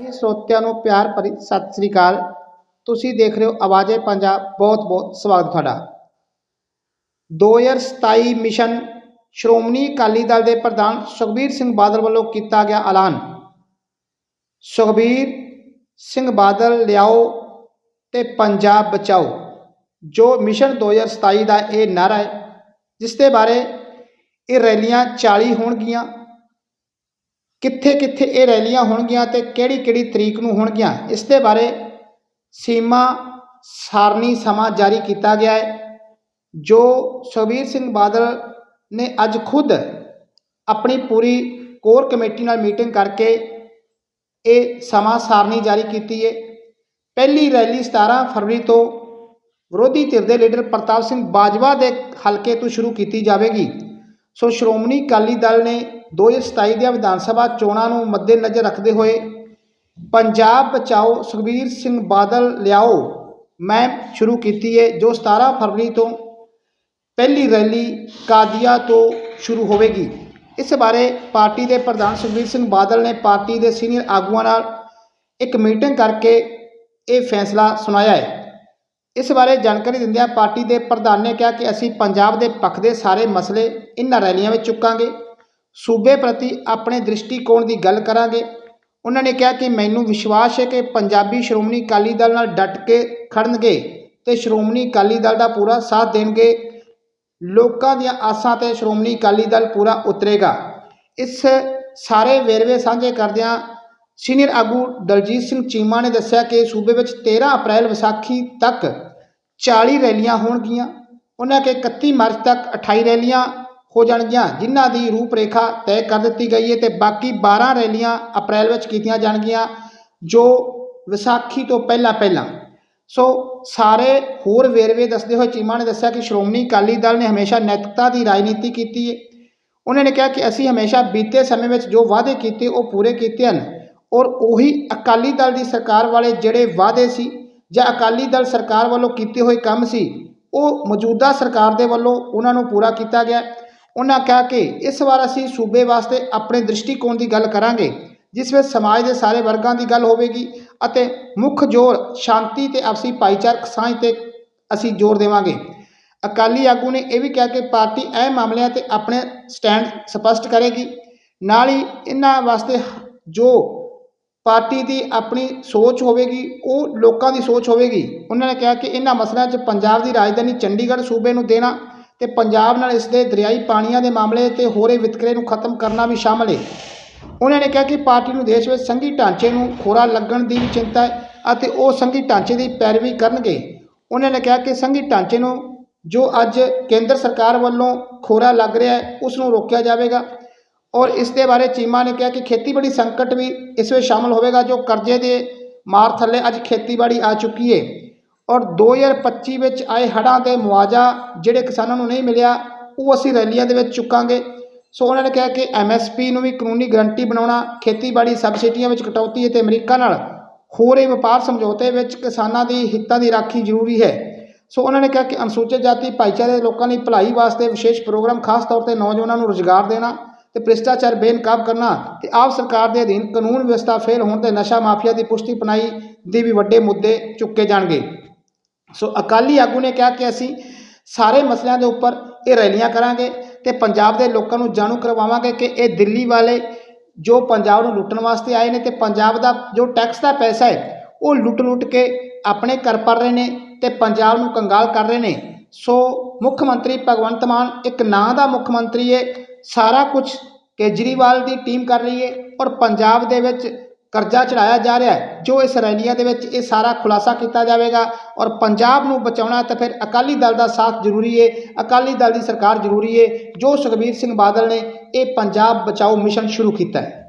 ਜੀ ਸਰੋਤਿਆਂ ਨੂੰ ਪਿਆਰ ਭਰੀ ਸਤਿ ਸ੍ਰੀ ਅਕਾਲ। ਤੁਸੀਂ ਦੇਖ ਰਹੇ ਹੋ ਆਵਾਜ਼ੇ ਪੰਜਾਬ ਬਹੁਤ ਬਹੁਤ ਸਵਾਗਤ ਤੁਹਾਡਾ। 2027 ਮਿਸ਼ਨ ਸ਼੍ਰੋਮਣੀ ਅਕਾਲੀ ਦਲ ਦੇ ਪ੍ਰਧਾਨ ਸੁਖਬੀਰ ਸਿੰਘ ਬਾਦਲ ਵੱਲੋਂ ਕੀਤਾ ਗਿਆ ਐਲਾਨ। ਸੁਖਬੀਰ ਸਿੰਘ ਬਾਦਲ, ਲਿਆਓ ਤੇ ਪੰਜਾਬ ਬਚਾਓ। ਜੋ ਮਿਸ਼ਨ 2027 ਦਾ ਇਹ ਨਾਰਾ ਹੈ, ਜਿਸ ਦੇ ਬਾਰੇ ਇਹ ਰੈਲੀਆਂ 40 ਹੋਣਗੀਆਂ। ਕਿੱਥੇ ਕਿੱਥੇ ਇਹ ਰੈਲੀਆਂ ਹੋਣਗੀਆਂ ਤੇ ਕਿਹੜੀ ਕਿਹੜੀ ਤਰੀਕ ਨੂੰ ਹੋਣਗੀਆਂ, ਇਸ ਦੇ ਬਾਰੇ ਸੀਮਾ ਸਾਰਣੀ ਸਮਾਂ ਜਾਰੀ ਕੀਤਾ ਗਿਆ ਹੈ, ਜੋ ਸੁਖਬੀਰ ਸਿੰਘ ਬਾਦਲ ਨੇ ਅੱਜ ਖੁਦ ਆਪਣੀ ਪੂਰੀ ਕੋਰ ਕਮੇਟੀ ਨਾਲ ਮੀਟਿੰਗ ਕਰਕੇ ਇਹ ਸਮਾਂ ਸਾਰਣੀ ਜਾਰੀ ਕੀਤੀ ਹੈ। ਪਹਿਲੀ ਰੈਲੀ 17 ਫਰਵਰੀ ਤੋਂ ਵਿਰੋਧੀ ਧਿਰ ਦੇ ਲੀਡਰ ਪ੍ਰਤਾਪ ਸਿੰਘ ਬਾਜਵਾ ਦੇ ਹਲਕੇ ਤੋਂ ਸ਼ੁਰੂ ਕੀਤੀ ਜਾਵੇਗੀ। ਸੋ ਸ਼੍ਰੋਮਣੀ ਅਕਾਲੀ ਦਲ ਨੇ 2027 ਦੀਆਂ ਵਿਧਾਨ ਸਭਾ ਚੋਣਾਂ ਨੂੰ ਮੱਦੇਨਜ਼ਰ ਰੱਖਦੇ ਹੋਏ ਪੰਜਾਬ ਬਚਾਓ ਸੁਖਬੀਰ ਸਿੰਘ ਬਾਦਲ ਲਿਆਓ ਮੈਂ ਸ਼ੁਰੂ ਕੀਤੀ ਹੈ ਜੋ 17 ਫਰਵਰੀ ਤੋਂ ਪਹਿਲੀ ਰੈਲੀ ਕਾਦੀਆ ਤੋਂ ਸ਼ੁਰੂ ਹੋਵੇਗੀ। ਇਸ ਬਾਰੇ ਪਾਰਟੀ ਦੇ ਪ੍ਰਧਾਨ ਸੁਖਬੀਰ ਸਿੰਘ ਬਾਦਲ ਨੇ ਪਾਰਟੀ ਦੇ ਸੀਨੀਅਰ ਆਗੂਆਂ ਨਾਲ ਇੱਕ ਮੀਟਿੰਗ ਕਰਕੇ ਇਹ ਫੈਸਲਾ ਸੁਣਾਇਆ ਹੈ। ਇਸ ਬਾਰੇ ਜਾਣਕਾਰੀ ਦਿੰਦਿਆਂ ਪਾਰਟੀ ਦੇ ਪ੍ਰਧਾਨ ਨੇ ਕਿਹਾ ਕਿ ਅਸੀਂ ਪੰਜਾਬ ਦੇ ਪੱਖ ਦੇ ਸਾਰੇ ਮਸਲੇ ਇਨ੍ਹਾਂ ਰੈਲੀਆਂ ਵਿੱਚ ਚੁੱਕਾਂਗੇ। ਸੂਬੇ ਪ੍ਰਤੀ ਆਪਣੇ ਦ੍ਰਿਸ਼ਟੀਕੋਣ ਦੀ ਗੱਲ ਕਰਾਂਗੇ। ਉਹਨਾਂ ਨੇ ਕਿਹਾ ਕਿ ਮੈਨੂੰ ਵਿਸ਼ਵਾਸ ਹੈ ਕਿ ਪੰਜਾਬੀ ਸ਼੍ਰੋਮਣੀ ਅਕਾਲੀ ਦਲ ਨਾਲ ਡਟ ਕੇ ਖੜਨਗੇ ਤੇ ਸ਼੍ਰੋਮਣੀ ਅਕਾਲੀ ਦਲ ਦਾ ਪੂਰਾ ਸਾਥ ਦੇਣਗੇ। ਲੋਕਾਂ ਦੀਆਂ ਆਸਾਂ ਤੇ ਸ਼੍ਰੋਮਣੀ ਅਕਾਲੀ ਦਲ ਪੂਰਾ ਉਤਰੇਗਾ। ਇਸ ਸਾਰੇ ਵੇਰਵੇ ਸਾਂਝੇ ਕਰਦਿਆਂ ਸੀਨੀਅਰ ਆਗੂ ਦਲਜੀਤ ਸਿੰਘ ਚੀਮਾ ਨੇ ਦੱਸਿਆ ਕਿ ਸੂਬੇ ਵਿੱਚ 13 ਅਪ੍ਰੈਲ ਵਿਸਾਖੀ ਤੱਕ 40 ਰੈਲੀਆਂ ਹੋਣਗੀਆਂ। ਉਹਨਾਂ ਕਿ 31 ਮਾਰਚ ਤੱਕ 28 ਰੈਲੀਆਂ ਹੋ ਜਾਣਗੀਆਂ, ਜਿਨ੍ਹਾਂ ਦੀ ਰੂਪਰੇਖਾ ਤੈਅ ਕਰ ਦਿੱਤੀ ਗਈ ਹੈ ਤੇ ਬਾਕੀ 12 ਰੈਲੀਆਂ ਅਪ੍ਰੈਲ ਵਿੱਚ ਕੀਤੀਆਂ ਜਾਣਗੀਆਂ, ਜੋ ਵਿਸਾਖੀ ਤੋਂ ਪਹਿਲਾਂ ਪਹਿਲਾਂ। ਸੋ ਸਾਰੇ ਹੋਰ ਵੇਰਵੇ ਦੱਸਦੇ ਹੋਏ ਚੀਮਾ ਨੇ ਦੱਸਿਆ ਕਿ ਸ਼੍ਰੋਮਣੀ ਅਕਾਲੀ ਦਲ ਨੇ ਹਮੇਸ਼ਾ ਨੈਤਿਕਤਾ ਦੀ ਰਾਜਨੀਤੀ ਕੀਤੀ ਹੈ। ਉਹਨਾਂ ਨੇ ਕਿਹਾ ਕਿ ਅਸੀਂ ਹਮੇਸ਼ਾ ਬੀਤੇ ਸਮੇਂ ਵਿੱਚ ਜੋ ਵਾਅਦੇ ਕੀਤੇ, ਉਹ ਪੂਰੇ ਕੀਤੇ ਹਨ ਔਰ ਉਹੀ ਅਕਾਲੀ ਦਲ ਦੀ ਸਰਕਾਰ ਵਾਲੇ ਜਿਹੜੇ ਵਾਅਦੇ ਸੀ ਜਾਂ ਅਕਾਲੀ ਦਲ ਸਰਕਾਰ ਵੱਲੋਂ ਕੀਤੇ ਹੋਏ ਕੰਮ ਸੀ, ਉਹ ਮੌਜੂਦਾ ਸਰਕਾਰ ਦੇ ਵੱਲੋਂ ਉਹਨਾਂ ਨੂੰ ਪੂਰਾ ਕੀਤਾ ਗਿਆ। ਉਹਨਾਂ ਕਿਹਾ ਕਿ ਇਸ ਵਾਰ ਅਸੀਂ ਸੂਬੇ ਵਾਸਤੇ ਆਪਣੇ ਦ੍ਰਿਸ਼ਟੀਕੋਣ ਦੀ ਗੱਲ ਕਰਾਂਗੇ, ਜਿਸ ਵਿੱਚ ਸਮਾਜ ਦੇ ਸਾਰੇ ਵਰਗਾਂ ਦੀ ਗੱਲ ਹੋਵੇਗੀ ਅਤੇ ਮੁੱਖ ਜ਼ੋਰ ਸ਼ਾਂਤੀ ਤੇ ਆਪਸੀ ਭਾਈਚਾਰਕ ਸਾਂਝ ਤੇ ਅਸੀਂ ਜ਼ੋਰ ਦੇਵਾਂਗੇ। ਅਕਾਲੀ ਆਗੂ ਨੇ ਇਹ ਵੀ ਕਿਹਾ ਕਿ ਪਾਰਟੀ ਇਹ ਮਾਮਲਿਆਂ ਤੇ ਆਪਣੇ ਸਟੈਂਡ ਸਪਸ਼ਟ ਕਰੇਗੀ। ਨਾਲ ਹੀ ਇਹਨਾਂ ਵਾਸਤੇ ਜੋ ਪਾਰਟੀ ਦੀ ਆਪਣੀ ਸੋਚ ਹੋਵੇਗੀ, ਉਹ ਲੋਕਾਂ ਦੀ ਸੋਚ ਹੋਵੇਗੀ। ਉਹਨਾਂ ਨੇ ਕਿਹਾ ਕਿ ਇਹਨਾਂ ਮਸਲਿਆਂ 'ਚ ਪੰਜਾਬ ਦੀ ਰਾਜਧਾਨੀ ਚੰਡੀਗੜ੍ਹ ਸੂਬੇ ਨੂੰ ਦੇਣਾ ਤੇ ਪੰਜਾਬ ਨਾਲ ਇਸ ਦੇ ਦਰਿਆਈ ਪਾਣੀਆਂ ਦੇ ਮਾਮਲੇ ਤੇ ਹੋਰੇ ਵਿਤਕਰੇ ਨੂੰ ਖਤਮ ਕਰਨਾ ਵੀ ਸ਼ਾਮਲ ਹੈ ਉਹਨਾਂ ਨੇ ਕਿਹਾ ਕਿ ਪਾਰਟੀ ਨੂੰ ਦੇਸ਼ ਵਿੱਚ ਸੰਘੀ ਢਾਂਚੇ ਨੂੰ ਖੋਰਾ ਲੱਗਣ ਦੀ ਵੀ ਚਿੰਤਾ ਹੈ ਅਤੇ ਉਹ ਸੰਘੀ ਢਾਂਚੇ ਦੀ ਪੈਰਵੀ ਕਰਨਗੇ। ਉਹਨਾਂ ਨੇ ਕਿਹਾ ਕਿ ਸੰਘੀ ਢਾਂਚੇ ਨੂੰ ਜੋ ਅੱਜ ਕੇਂਦਰ ਸਰਕਾਰ ਵੱਲੋਂ ਖੋਰਾ ਲੱਗ ਰਿਹਾ ਹੈ, ਉਸ ਨੂੰ ਰੋਕਿਆ ਜਾਵੇਗਾ। ਔਰ ਇਸ ਦੇ ਬਾਰੇ ਚੀਮਾ ਨੇ ਕਿਹਾ ਕਿ ਖੇਤੀਬਾੜੀ ਸੰਕਟ ਵੀ ਇਸ ਵਿੱਚ ਸ਼ਾਮਲ ਹੋਵੇਗਾ, ਜੋ ਕਰਜ਼ੇ ਦੇ ਮਾਰ ਥੱਲੇ ਅੱਜ ਖੇਤੀਬਾੜੀ ਆ ਚੁੱਕੀ ਹੈ ਔਰ 2025 ਵਿੱਚ ਆਏ ਹੜ੍ਹਾਂ ਦੇ ਮੁਆਵਜ਼ਾ ਜਿਹੜੇ ਕਿਸਾਨਾਂ ਨੂੰ ਨਹੀਂ ਮਿਲਿਆ, ਉਹ ਅਸੀਂ ਰੈਲੀਆਂ ਦੇ ਵਿੱਚ ਚੁੱਕਾਂਗੇ। ਸੋ ਉਹਨਾਂ ਨੇ ਕਿਹਾ ਕਿ ਐਮਐਸਪੀ ਨੂੰ ਵੀ ਕਾਨੂੰਨੀ ਗਰੰਟੀ ਬਣਾਉਣਾ, ਖੇਤੀਬਾੜੀ ਸਬਸਿਡੀਆਂ ਵਿੱਚ ਕਟੌਤੀ ਅਤੇ ਅਮਰੀਕਾ ਨਾਲ ਹੋ ਰਹੇ ਵਪਾਰ ਸਮਝੌਤੇ ਵਿੱਚ ਕਿਸਾਨਾਂ ਦੀ ਹਿੱਤਾਂ ਦੀ ਰਾਖੀ ਜ਼ਰੂਰੀ ਹੈ। ਸੋ ਉਹਨਾਂ ਨੇ ਕਿਹਾ ਕਿ ਅਨੁਸੂਚਿਤ ਜਾਤੀ ਭਾਈਚਾਰੇ ਦੇ ਲੋਕਾਂ ਦੀ ਭਲਾਈ ਵਾਸਤੇ ਵਿਸ਼ੇਸ਼ ਪ੍ਰੋਗਰਾਮ ਖਾਸ ਤੌਰ ਤੇ ਨੌਜਵਾਨਾਂ ਨੂੰ ਰੁਜ਼ਗਾਰ ਦੇਣਾ ਤੇ ਭ੍ਰਿਸ਼ਟਾਚਾਰ ਬੇਨਕਾਬ ਕਰਨਾ ਤੇ ਆਪ ਸਰਕਾਰ ਦੇ ਅਧੀਨ ਕਾਨੂੰਨ ਵਿਵਸਥਾ ਫੇਲ ਹੋਣ ਤੇ ਨਸ਼ਾ ਮਾਫੀਆ ਦੀ ਪੁਸ਼ਟੀ ਪਨਾਈ ਦੇ ਵੀ ਵੱਡੇ ਮੁੱਦੇ ਚੁੱਕੇ ਜਾਣਗੇ। ਸੋ ਅਕਾਲੀ ਆਗੂ ਨੇ ਕਿਹਾ ਕਿ ਅਸੀਂ ਸਾਰੇ ਮਸਲਿਆਂ ਦੇ ਉੱਪਰ ਇਹ ਰੈਲੀਆਂ ਕਰਾਂਗੇ ਤੇ ਪੰਜਾਬ ਦੇ ਲੋਕਾਂ ਨੂੰ ਜਾਣੂ ਕਰਵਾਵਾਂਗੇ ਕਿ ਇਹ ਦਿੱਲੀ ਵਾਲੇ ਜੋ ਪੰਜਾਬ ਨੂੰ ਲੁੱਟਣ ਵਾਸਤੇ ਆਏ ਨੇ ਤੇ ਪੰਜਾਬ ਦਾ ਜੋ ਟੈਕਸ ਦਾ ਪੈਸਾ ਹੈ, ਉਹ ਲੁੱਟ-ਲੁੱਟ ਕੇ ਆਪਣੇ ਘਰ ਪਰ ਰਹੇ ਨੇ ਤੇ ਪੰਜਾਬ ਨੂੰ ਕੰਗਾਲ ਕਰ ਰਹੇ ਨੇ। ਸੋ ਮੁੱਖ ਮੰਤਰੀ ਭਗਵੰਤ ਮਾਨ ਇੱਕ ਨਾਂ ਦਾ ਮੁੱਖ ਮੰਤਰੀ ਹੈ, ਸਾਰਾ ਕੁਝ ਕੇਜਰੀਵਾਲ ਦੀ ਟੀਮ ਕਰ ਰਹੀ ਹੈ ਔਰ ਪੰਜਾਬ ਦੇ ਵਿੱਚ ਕਰਜ਼ਾ ਚੜਾਇਆ ਜਾ ਰਿਹਾ ਹੈ, ਜੋ ਇਸ ਰੈਲੀਆਂ ਦੇ ਵਿੱਚ ਇਹ ਸਾਰਾ ਖੁਲਾਸਾ ਕੀਤਾ ਜਾਵੇਗਾ ਔਰ ਪੰਜਾਬ ਨੂੰ ਬਚਾਉਣਾ ਤਾਂ ਫਿਰ ਅਕਾਲੀ ਦਲ ਦਾ ਸਾਥ ਜ਼ਰੂਰੀ ਹੈ ਅਕਾਲੀ ਦਲ ਦੀ ਸਰਕਾਰ ਜ਼ਰੂਰੀ ਹੈ ਜੋ ਸੁਖਬੀਰ ਸਿੰਘ ਬਾਦਲ ਨੇ ਇਹ ਪੰਜਾਬ ਬਚਾਓ ਮਿਸ਼ਨ ਸ਼ੁਰੂ ਕੀਤਾ ਹੈ।